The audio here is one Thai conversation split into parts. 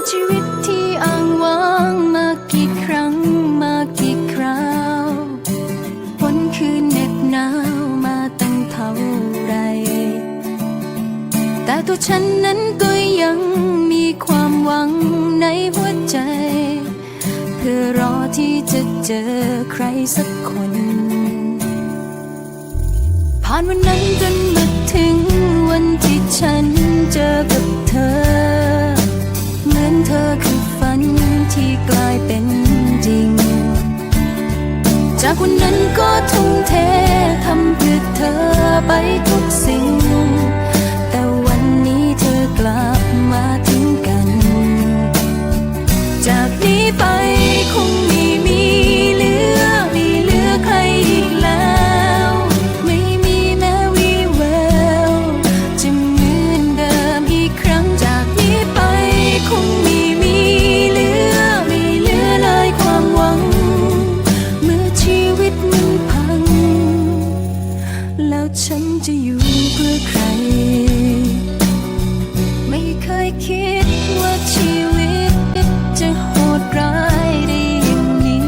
กับชีวิตที่อ้างว้างมากี่ครั้งมากี่คราววันคืนเหน็บหนาวมาตั้งเท่าไร แต่ตัวฉันนั้นก็ยังมีความหวังในหัวใจ เพื่อรอที่จะเจอใครสักคน ผ่านวันนั้นจนมาถึงวันที่ฉันเจอกับ ที่กลายเป็นจริง จากวันนั้นก็ทุ่มเททำเพื่อเธอไป ฉันจะอยู่เพื่อใคร ไม่เคยคิดว่าชีวิตจะโหดร้ายได้อย่างนี้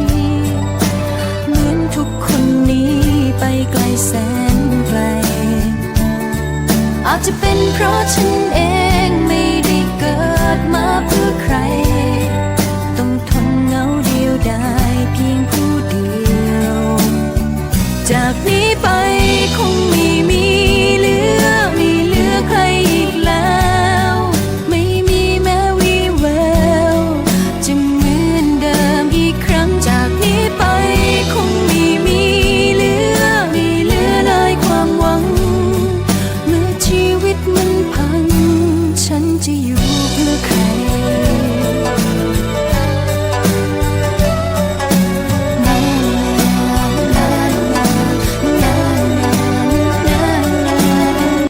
เหมือนทุกคนหนี้ไปไกลแสนไกล อาจจะเป็นเพราะฉันเอง